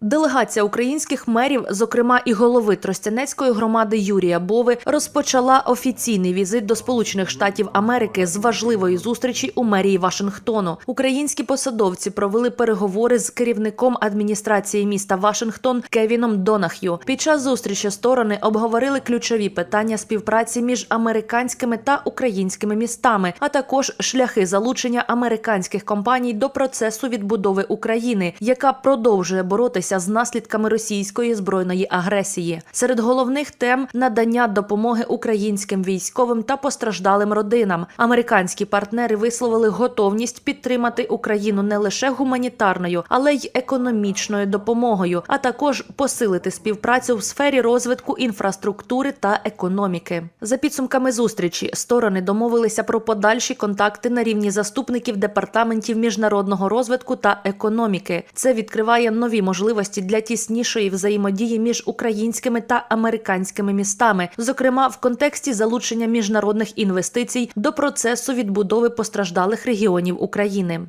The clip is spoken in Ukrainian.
Делегація українських мерів, зокрема і голови Тростянецької громади Юрія Бови, розпочала офіційний візит до Сполучених Штатів Америки з важливої зустрічі у мерії Вашингтону. Українські посадовці провели переговори з керівником адміністрації міста Вашингтон Кевіном Донах'ю. Під час зустрічі сторони обговорили ключові питання співпраці між американськими та українськими містами, а також шляхи залучення американських компаній до процесу відбудови України, яка продовжує боротися з наслідками російської збройної агресії. Серед головних тем надання допомоги українським військовим та постраждалим родинам. Американські партнери висловили готовність підтримати Україну не лише гуманітарною, але й економічною допомогою, а також посилити співпрацю в сфері розвитку інфраструктури та економіки. За підсумками зустрічі сторони домовилися про подальші контакти на рівні заступників департаментів міжнародного розвитку та економіки. Це відкриває нові можливості для тіснішої взаємодії між українськими та американськими містами, зокрема в контексті залучення міжнародних інвестицій до процесу відбудови постраждалих регіонів України.